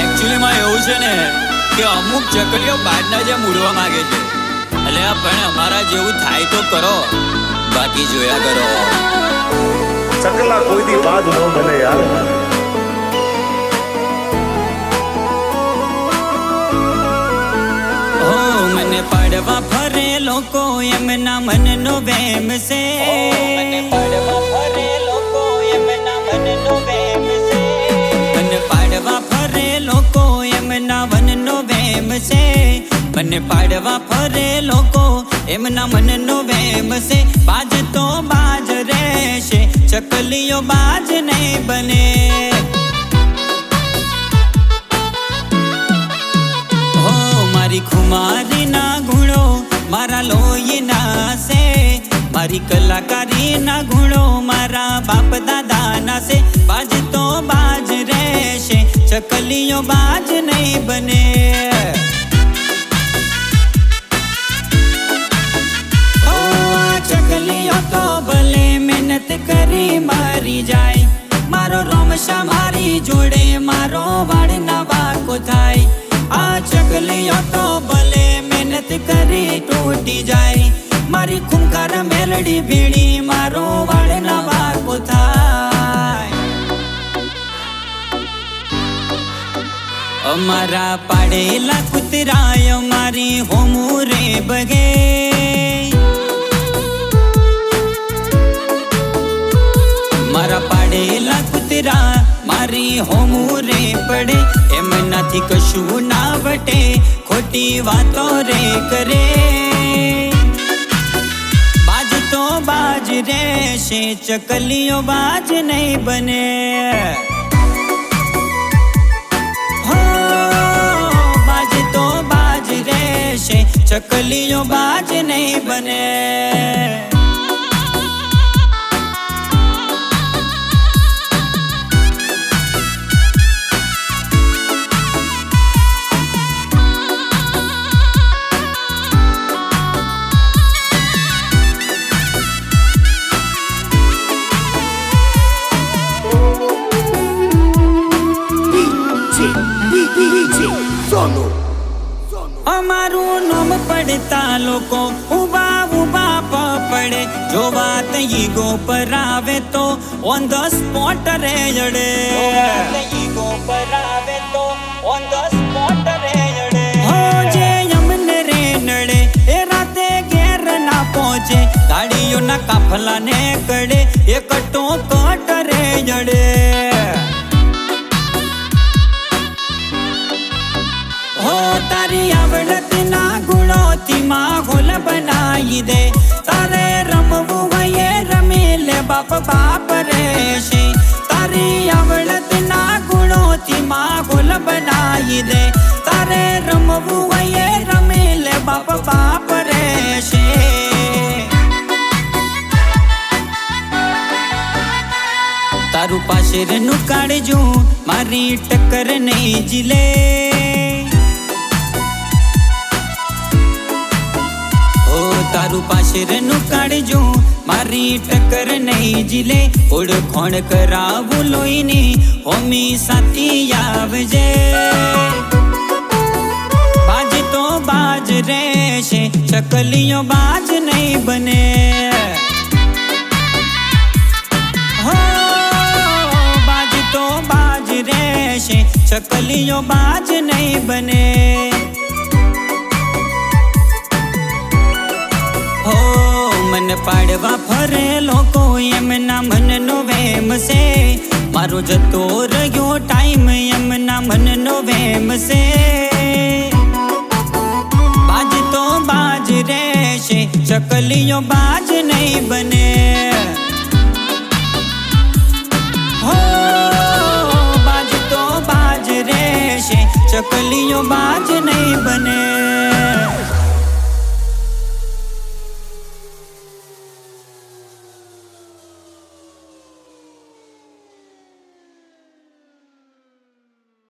એકચ્યુઅલીમાં એવું છે ને કે અમુક ચકલીઓ બાજના જેમ ઉડવા માંગે છે. એટલે આ પણ અમારા જેવું થાય તો કરો બાકી જોયા કરો. ચકલા કોઈ દી બાદ ન બને યાર. લોકો એમના મનનો વેમ છે. મને પાડવા ફરે લોકો એમના મનનો વેમ છે. મને પાડવા ફરે લોકો એમના મનનો વેમ છે. બાજ તો બાજ રહેશે, ચકલીઓ બાજ નહીં બને. મારી કલાકારીના ગુણો મારા બાપ દાદાના છે. બાજ તો બાજ રહેશે, ચકલીઓ બાજ નહીં બને. ચકલીઓ તો ભલે મહેનત કરી મારી જાય. મારો રોમશા મારી જોડે, મારો વાળ નવાકો થાય આ ચકલીઓ તો ભલે મહેનત કરી તૂટી જાય. મારી ખુંકાર મેલડી ભીણી, મારો વાળ નવાકો થાય અમારા પાડેલા કુતરાય મારી હોમુરે બગે. મારા પાડેલા કુતરા મારી હોમુરે પડે, એમ નથી કશું ના વટે, ખોટી વાતો રે કરે. બાજ રહેશે ચકલીઓ બાજ નહીં બને. બાજ તો બાજ રહેશે ચકલીઓ બાજ નહીં બને. અમારું નામ પડતા લોકો ઊભા ઊભા પડે. જો વાત ઈગો પર આવે તો ઓન ધ સ્પોટ રે જડે. ઈગો પર આવે તો ઓન ધ સ્પોટ રે જડે. હો જે યમને રે નડે એ રાતે ઘેર ના પહોંચે. ગાડીઓના કાફલા ને કડે એ કટો કટ રે જડે. બાપ રહેશે તારી આવડત ના ગુણોથી માહોલ બનાવી દે તારે રમવું હોય રમી લે બાપ બાપ રહેશે તારું પાશેરનું કાઢજો મારી ટક્કર નહીં જીલે તારું તારું પાશેરનું કાઢજો મારી ટક્કર નહીં જીલે, ઓળખોણ કરાવું લોહીની, હોમી સાથી આવજે. બાજ તો બાજ રહેશે, ચકલીઓ બાજ નહીં બને. બાજ તો બાજ રહેશે, ચકલીઓ બાજ નહીં બને. મન પાડવા ફરે લોકો એમના મનનો વેમ છે. મારો જતો રહ્યો ટાઈમ એમના મનનો વેમ છે. બાજ તો બાજ રહેશે, ચકલીઓ બાજ નહીં બને. હો તો બાજ રહેશે, ચકલીઓ બાજ નહીં બને.